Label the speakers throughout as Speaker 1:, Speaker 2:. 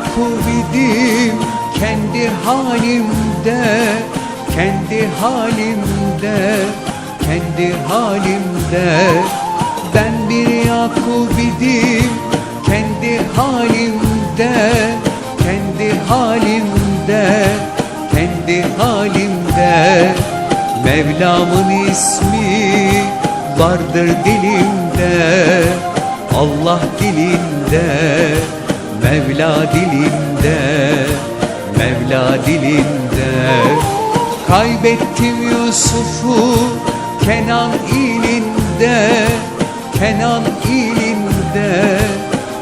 Speaker 1: mahcup kendi halimde kendi halimde kendi halimde. Ben bir Yakub idim kendi halimde kendi halimde kendi halimde. Mevlam'ın ismi vardır dilimde Allah dilinde. Mevla dilinde Mevla dilinde. Kaybettim Yusuf'u Kenan ilinde Kenan ilinde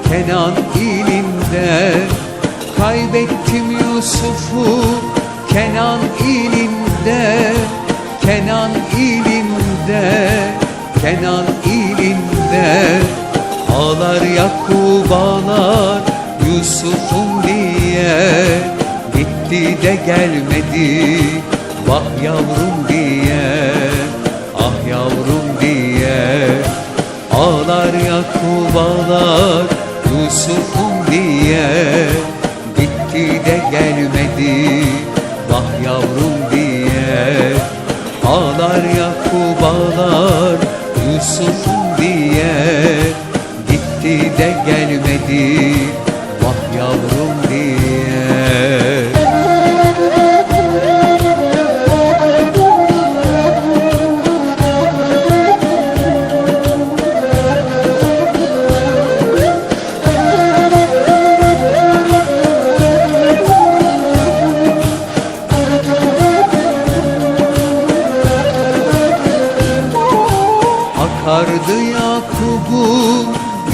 Speaker 1: Kenan ilinde. Kaybettim Yusuf'u Kenan ilinde Kenan ilinde Kenan ilinde. Ağlar Yakub de gelmedi. Vah yavrum diye Ah yavrum diye. Ağlar Yakub ağlar Yusuf'um diye. Gitti de gelmedi Vah yavrum diye. Ağlar Yakub ağlar Yusuf'um diye. Gitti de gelmedi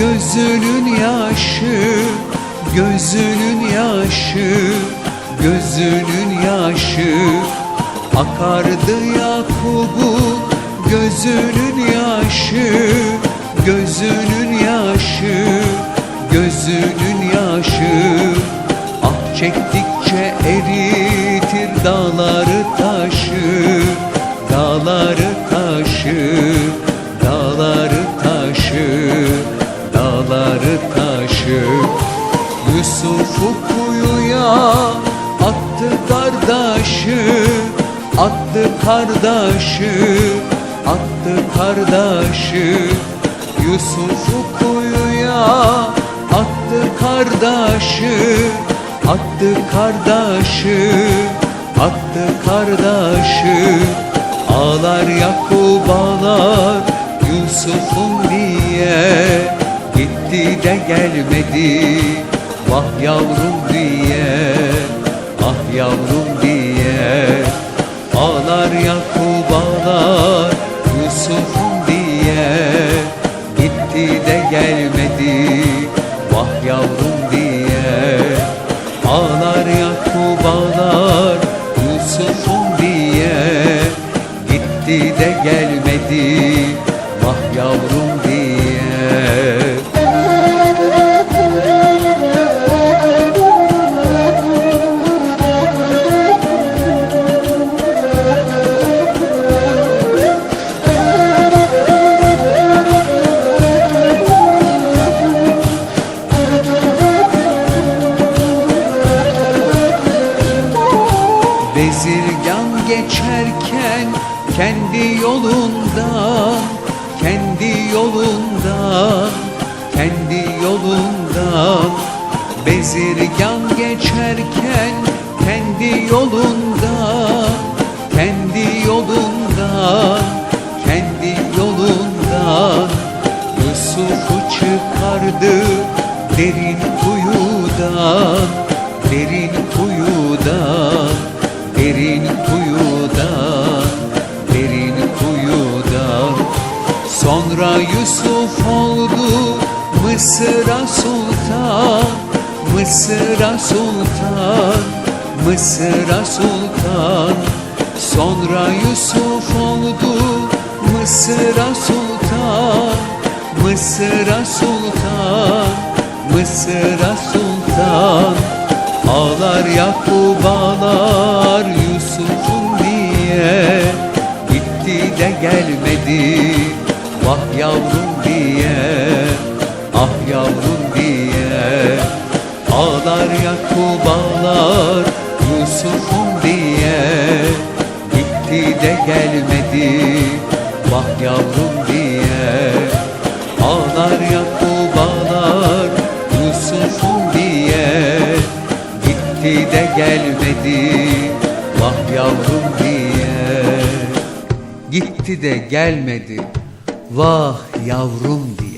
Speaker 1: gözünün yaşı Gözünün yaşı Gözünün yaşı. Akardı Yakub'un gözünün yaşı Gözünün yaşı Gözünün yaşı. Ah çektikçe eritir dağları kardeşi Attı kardeşi Attı kardeşi. Yusuf'u kuyuya attı kardeşi Attı kardeşi Attı kardeşi. Ağlar Yakup ağlar Yusuf'um diye Gitti de gelmedi. Vah yavrum diye Ah yavrum diye Ağlar Yakup ağlar kendi yolundan Kendi yolundan Kendi yolundan Bezirgan geçerken kendi yolundan Kendi yolundan Kendi yolundan Yusuf'u çıkardı derin kuyudan Sonra Yusuf oldu Mısır'a sultan Mısır'a sultan Mısır'a sultan. Sonra Yusuf oldu Mısır'a sultan Mısır'a sultan Mısır'a sultan. Ağlar Yakup ağlar Yusuf'um diye Gitti de gelmedi Vah yavrum diye Ah yavrum diye. Ağlar Yakup ağlar Yusuf'um diye. Gelmedi Vah yavrum diye. Ağlar Yakup ağlar Yusuf'um diye. Gitti de gelmedi Vah yavrum diye. Gitti de gelmedi Vah yavrum diye